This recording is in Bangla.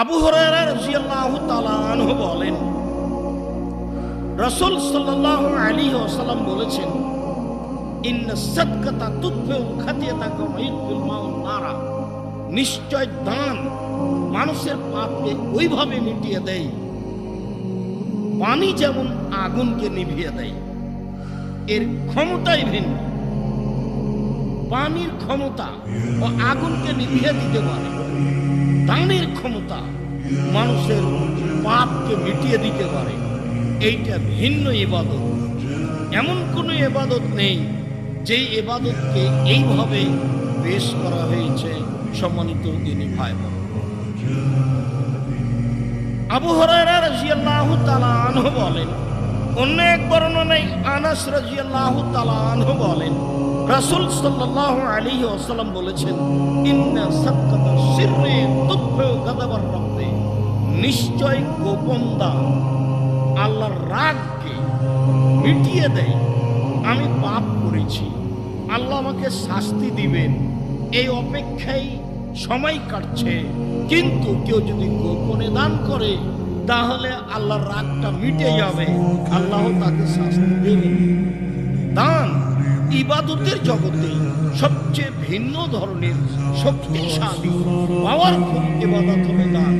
আবু বলেন, রাসূল ওয়াসাল্লাম বলেছেন নিশ্চয় দান মানুষের পাপকে ওইভাবে মিটিয়ে দেয়, পানি যেমন আগুনকে নিভিয়ে দেয়, এর ক্ষমতাই ভিন্ন। পানির ক্ষমতা ও আগুনকে নিভিয়ে দিতে পারে। দানের ক্ষমতা মানুষের পাপকে মিটিয়ে দিতে পারে। এইটা ভিন্ন ইবাদত। এমন কোনো এবাদত নেই যে এবাদতকে এইভাবে পেশ করা হয়েছে সম্মানিত দিনী ভাই। আবু হরায়রা রাদিয়াল্লাহু তাআলা আনহু বলেন, অন্য এক বর্ণনায় আনাস রাদিয়াল্লাহু তাআলা আনহু বলেন রাসূল সাল্লাল্লাহু আলাইহি ওয়াসাল্লাম বলেছেন নিশ্চয় গোপন দান আল্লাহর রাগকে মিটিয়ে দেয়। আমি পাপ করেছি। আল্লাহ আমাকে শাস্তি দিবেন। এই অপেক্ষায় সময় কাটছে। কিন্তু কেউ যদি গোপনে দান করে, তাহলে আল্লাহর রাগটা মিটে যাবে। আল্লাহ তাকে শাস্তি দান ইবাদতের জগতে সবচেয়ে ভিন্ন ধরনের শক্তিশালী পাওয়ারফুল ইবাদত হলো দান